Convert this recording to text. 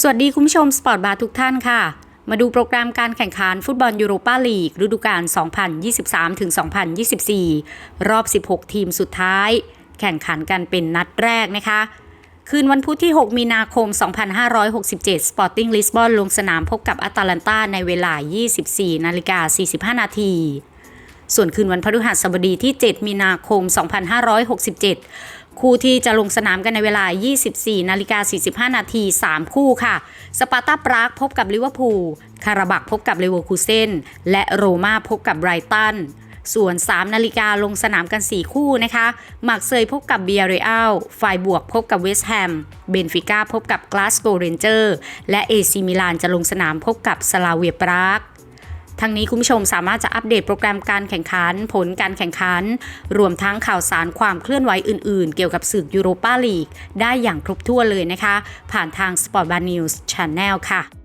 สวัสดีคุณผู้ชมสปอร์ตบาร์ทุกท่านค่ะ มาดูโปรแกรมการแข่งขันฟุตบอลยูโรปาลีก ฤดูกาล 2023-2024 รอบ 16 ทีมสุดท้าย แข่งขันกันเป็นนัดแรกนะคะ คืนวันพุธที่ 6 มีนาคม 2567 Sporting Lisbon ลงสนามพบกับอาตาลันตาในเวลา 24 นาฬิกา 45 นาที ส่วนคืนวันพฤหัสบดีที่ 7 มีนาคม 2567 คู่ที่จะลงสนามกันในเวลา 24 นาฬิกา 45 นาที 3 คู่ค่ะ สปาร์ตาปรากพบกับลิเวอร์พูล คาราบักพบกับเลเวอร์คูเซน และโรม่าพบกับไบรตัน ส่วน 3 นาฬิกาลงสนามกัน 4 คู่นะคะมักเซยพบกับเบียร์เรอัลไฟบวกพบกับเวสต์แฮม เบนฟิก้าพบกับกลาสโกเรนเจอร์ และเอซิมิลานจะลงสนามพบกับสลาเวียปราก ทั้งนี้คุณผู้ชมสามารถจะอัปเดตโปรแกรมการแข่งขัน ผลการแข่งขัน รวมทั้งข่าวสารความเคลื่อนไหวอื่นๆ เกี่ยวกับศึกยูโรปาลีก ได้อย่างครบถ้วนเลยนะคะ ผ่านทาง Sport Bar News Channel ค่ะ